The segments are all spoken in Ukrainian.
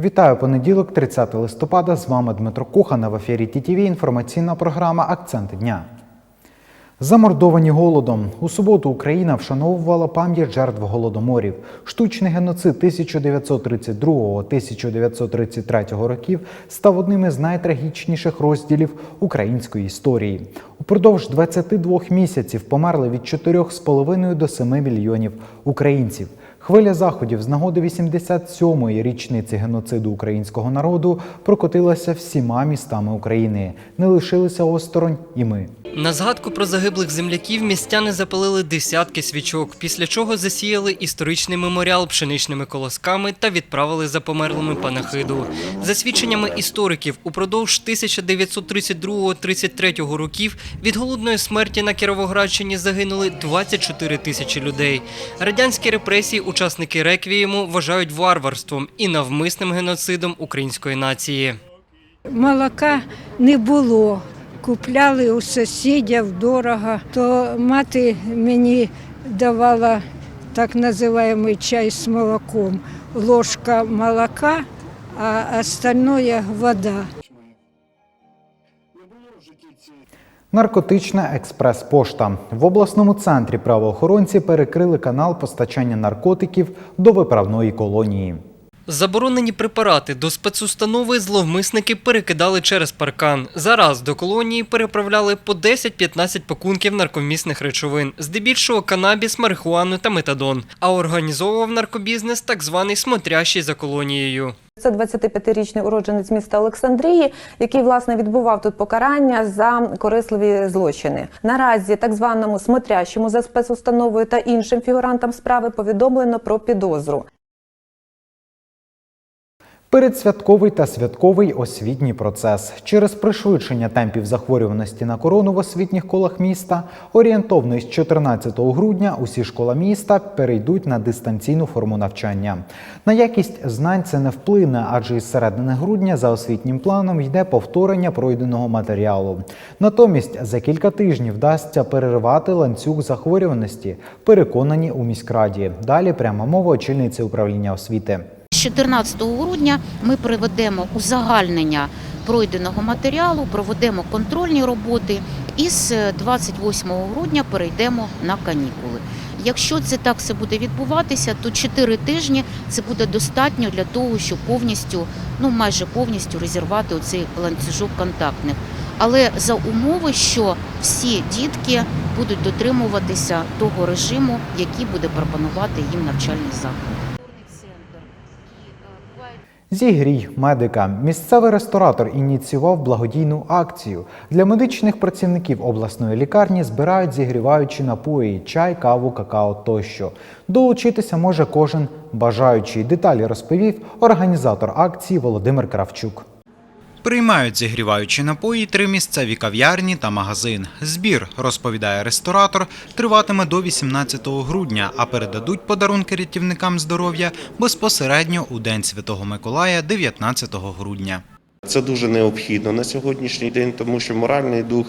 Вітаю понеділок, 30 листопада. З вами Дмитро Кухана в ефірі ТІТІВІ. Інформаційна програма Акценти дня. Замордовані голодом у суботу Україна вшановувала пам'ять жертв голодоморів. Штучний геноцид 1932-1933 років став одним із найтрагічніших розділів української історії. Упродовж 22 місяців померли від 4,5 до 7 мільйонів українців. Хвиля заходів з нагоди 87-ї річниці геноциду українського народу прокотилася всіма містами України. Не лишилися осторонь і ми. На згадку про загиблих земляків містяни запалили десятки свічок, після чого засіяли історичний меморіал пшеничними колосками та відправили за померлими панахиду. За свідченнями істориків, упродовж 1932-33 років від голодної смерті на Кіровоградщині загинули 24 тисячі людей. Радянські репресії учасники реквієму вважають варварством і навмисним геноцидом української нації. Молока не було. Купляли у сусідів дорого, то мати мені давала так називаємо чай з молоком. Ложка молока, а остальное вода. Наркотична експрес-пошта в обласному центрі правоохоронці перекрили канал постачання наркотиків до виправної колонії. Заборонені препарати до спецустанови зловмисники перекидали через паркан. Зараз до колонії переправляли по 10-15 пакунків наркомісних речовин, здебільшого канабіс, марихуану та метадон. А організовував наркобізнес так званий смотрящий за колонією. Це 25-річний уродженець міста Олександрії, який власне відбував тут покарання за корисливі злочини. Наразі так званому смотрящому за спецустановою та іншим фігурантам справи повідомлено про підозру. Передсвятковий та святковий освітній процес через пришвидшення темпів захворюваності на корону в освітніх колах міста орієнтовно із 14 грудня усі школа міста перейдуть на дистанційну форму навчання. На якість знань це не вплине, адже із середини грудня за освітнім планом йде повторення пройденого матеріалу. Натомість за кілька тижнів вдасться перервати ланцюг захворюваності, переконані у міськраді. Далі пряма мова очільниці управління освіти. З 14 грудня ми проведемо узагальнення пройденого матеріалу, проведемо контрольні роботи і з 28 грудня перейдемо на канікули. Якщо це так все буде відбуватися, то 4 тижні це буде достатньо для того, щоб повністю, ну майже повністю розірвати оцей ланцюжок контактних. Але за умови, що всі дітки будуть дотримуватися того режиму, який буде пропонувати їм навчальний заклад. Зігрій медика. Місцевий ресторатор ініціював благодійну акцію. Для медичних працівників обласної лікарні збирають зігріваючі напої, чай, каву, какао тощо. Долучитися може кожен бажаючий. Деталі розповів організатор акції Володимир Кравчук. Приймають зігріваючі напої три місцеві кав'ярні та магазин. Збір, розповідає ресторатор, триватиме до 18 грудня, а передадуть подарунки рятівникам здоров'я безпосередньо у День Святого Миколая 19 грудня. Це дуже необхідно на сьогоднішній день, тому що моральний дух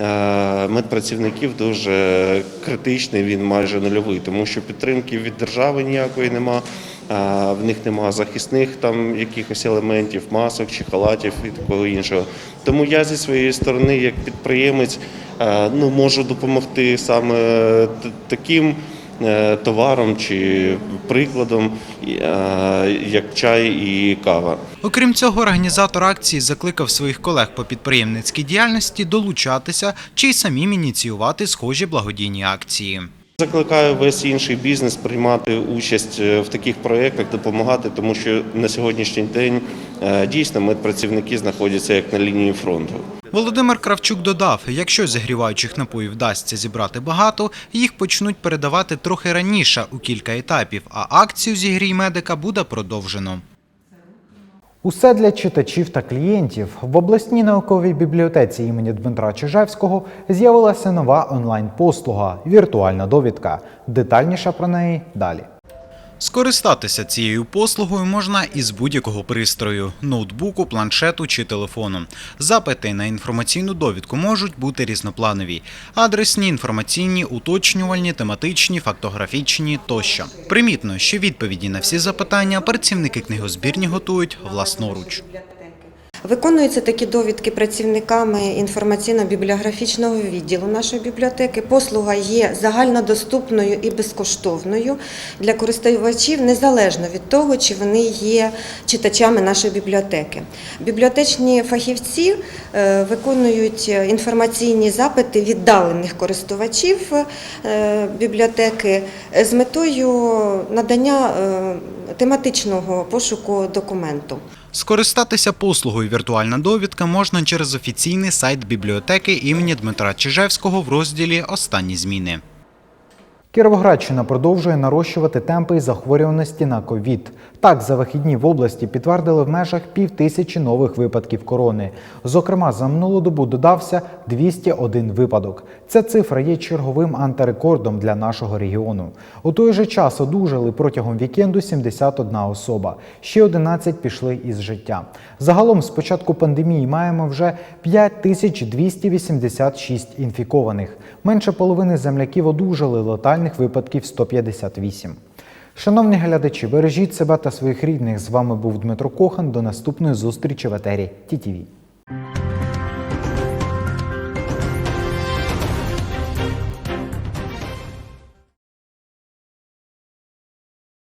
е, медпрацівників дуже критичний, він майже нульовий, тому що підтримки від держави ніякої нема. В них нема захисних там якихось елементів, масок чи халатів і такого іншого. Тому я зі своєї сторони, як підприємець, е, ну можу допомогти саме таким е, товаром чи прикладом, е, як чай і кава. Окрім цього, організатор акції закликав своїх колег по підприємницькій діяльності долучатися чи й самим ініціювати схожі благодійні акції. Закликаю весь інший бізнес приймати участь е, в таких проєктах, допомагати, тому що на сьогоднішній день е, дійсно медпрацівники знаходяться як на лінії фронту. Володимир Кравчук додав, якщо зігріваючих напоїв вдасться зібрати багато, їх почнуть передавати трохи раніше у кілька етапів, а акцію зігрій медика буде продовжено. Усе для читачів та клієнтів. В обласній науковій бібліотеці імені Дмитра Чижевського з'явилася нова онлайн-послуга віртуальна довідка. Детальніше про неї далі. Скористатися цією послугою можна із будь-якого пристрою – ноутбуку, планшету чи телефону. Запити на інформаційну довідку можуть бути різнопланові – адресні, інформаційні, уточнювальні, тематичні, фактографічні тощо. Примітно, що відповіді на всі запитання працівники книгозбірні готують власноруч. Виконуються такі довідки працівниками інформаційно-бібліографічного відділу нашої бібліотеки. Послуга є загальнодоступною і безкоштовною для користувачів незалежно від того, чи вони є читачами нашої бібліотеки. Бібліотечні фахівці е, виконують інформаційні запити віддалених користувачів е, бібліотеки з метою надання е, тематичного пошуку документу. Скористатися послугою «Віртуальна довідка» можна через офіційний сайт бібліотеки імені Дмитра Чижевського в розділі «Останні зміни». Кіровоградщина продовжує нарощувати темпи захворюваності на ковід. Так, за вихідні в області підтвердили в межах півтисячі нових випадків корони. Зокрема, за минулу добу додався 201 випадок. Ця цифра є черговим антирекордом для нашого регіону. У той же час одужали протягом вікенду 71 особа. Ще 11 пішли із життя. Загалом з початку пандемії маємо вже 5286 інфікованих. Менше половини земляків одужали, летальних випадків 158. Шановні глядачі, бережіть себе та своїх рідних. З вами був Дмитро Кохан. До наступної зустрічі в етері ТІТІВІ.